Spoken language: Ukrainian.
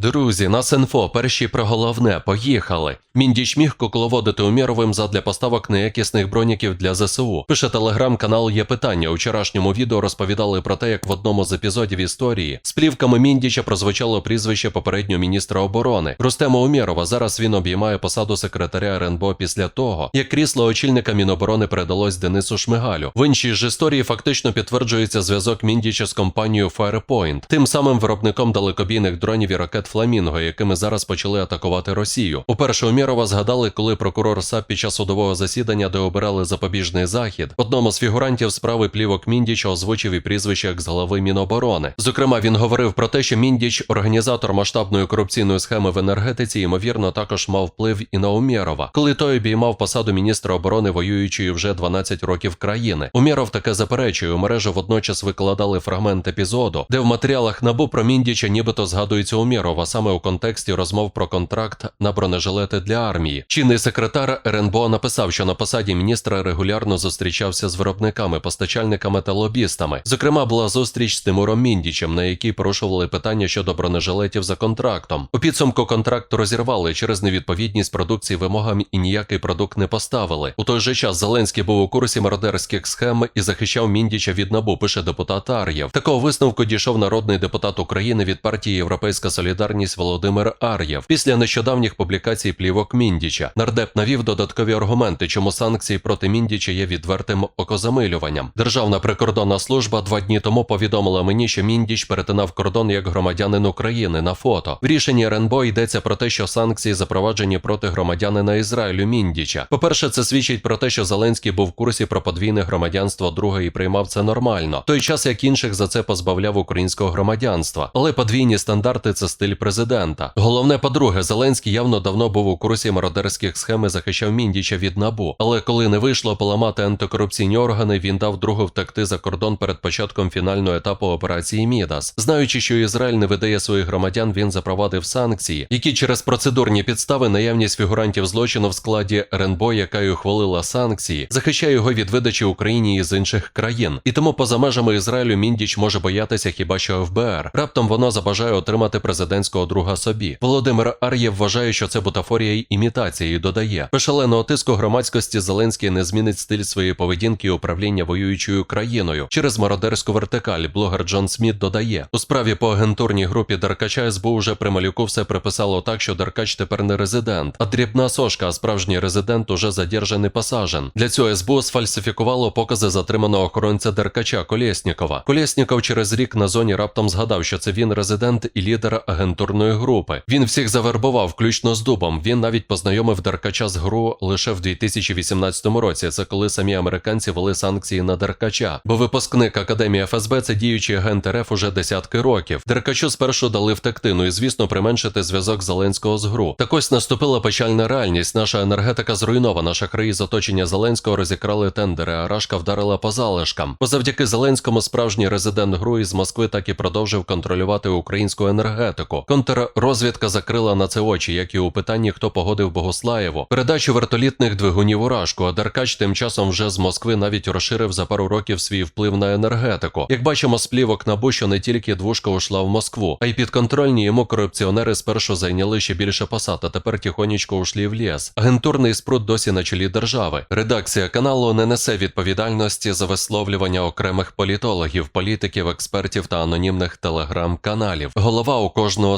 Друзі, нас інфо, перші про головне, поїхали. Міндіч міг кукловодити Умєровим задля поставок неякісних броніків для ЗСУ. Пише телеграм-канал Є питання. У вчорашньому відео розповідали про те, як в одному з епізодів історії з плівками Міндіча прозвучало прізвище попереднього міністра оборони Рустема Умєрова. Зараз він обіймає посаду секретаря РНБО після того, як крісло очільника Міноборони передалось Денису Шмигалю. В іншій ж історії фактично підтверджується зв'язок Міндіча з компанією Firepoint, тим самим виробником далекобійних дронів і ракет Фламінго, якими зараз почали атакувати Росію. Уперше Умєрова згадали, коли прокурор САП під час судового засідання, де обирали запобіжний захід, одному з фігурантів справи плівок Міндіча озвучив і прізвище як з голови Міноборони. Зокрема, він говорив про те, що Міндіч, організатор масштабної корупційної схеми в енергетиці, ймовірно, також мав вплив і на Умєрова, коли той обіймав посаду міністра оборони воюючої вже 12 років країни. Умєров таке заперечує. У мережу водночас викладали фрагмент епізоду, де в матеріалах набу про Міндіча нібито згадується Умєрова саме у контексті розмов про контракт на бронежилети для армії. Чинний секретар РНБО написав, що на посаді міністра регулярно зустрічався з виробниками, постачальниками та лобістами. Зокрема, була зустріч з Тимуром Міндічем, на якій порушували питання щодо бронежилетів за контрактом. У підсумку контракт розірвали через невідповідність продукції вимогам і ніякий продукт не поставили. У той же час Зеленський був у курсі мародерських схем і захищав Міндіча від набу. Пише депутат Ар'єв. Такого висновку дійшов народний депутат України від партії Європейська Солідарність Володимир Ар'єв. Після нещодавніх публікацій плівок Міндіча нардеп навів додаткові аргументи, чому санкції проти Міндіча є відвертим окозамилюванням. Державна прикордонна служба два дні тому повідомила мені, що Міндіч перетинав кордон як громадянин України на фото. В рішенні РНБО йдеться про те, що санкції запроваджені проти громадянина Ізраїлю Міндіча. По-перше, це свідчить про те, що Зеленський був в курсі про подвійне громадянство друге і приймав це нормально. Той час як інших за це позбавляв українського громадянства. Але подвійні стандарти це стиль президента. Головне, по-друге, Зеленський явно давно був у курсі мародерських схем і захищав Міндіча від набу. Але коли не вийшло поламати антикорупційні органи, він дав другу втекти за кордон перед початком фінального етапу операції Мідас. Знаючи, що Ізраїль не видає своїх громадян, він запровадив санкції, які через процедурні підстави наявність фігурантів злочину в складі РНБО, яка й ухвалила санкції, захищає його від видачі Україні із інших країн. І тому поза межами Ізраїлю Міндіч може боятися хіба що ФБР. Раптом воно забажає отримати президентського друга собі. Володимир Ар'єв вважає, що це бутафорія й імітація і додає. Без тиску громадськості Зеленський не змінить стиль своєї поведінки і управління воюючою країною через мародерську вертикаль. Блогер Джон Сміт додає у справі по агентурній групі Деркача СБУ вже при малюку все приписало так, що Деркач тепер не резидент, а дрібна сошка, а справжній резидент уже задержаний посажен. Для цього СБУ сфальсифікувало покази затриманого охоронця Деркача Колєснікова. Колєсніков через рік на зоні раптом згадав, що це він резидент і лідер агентурної групи. Він всіх завербував, включно з дубом. Він навіть познайомив Деркача з ГРУ лише в 2018 році. Це коли самі американці вели санкції на Деркача. Бо випускник Академії ФСБ це діючий агент РФ уже десятки років. Деркачу спершу дали втекти, ну і звісно, применшити зв'язок Зеленського з ГРУ. Так ось наступила печальна реальність. Наша енергетика зруйнована. Шахраї з оточення Зеленського розікрали тендери, а Рашка вдарила по залишкам. Бо завдяки Зеленському справжній резидент ГРУ із Москви так і продовжив контролювати українську енергетику. Контррозвідка закрила на це очі, як і у питанні, хто погодив Богослаєву. Передачу вертолітних двигунів у Рашку, а Деркач тим часом вже з Москви навіть розширив за пару років свій вплив на енергетику. Як бачимо з плівок набу, що не тільки двушка ушла в Москву, а й підконтрольні йому корупціонери спершу зайняли ще більше посад, а тепер тихонечко ушлі в ліс. Агентурний спрут досі на чолі держави. Редакція каналу не несе відповідальності за висловлювання окремих політологів, політиків, експертів та анонімних телеграм-каналів. Голова у кожного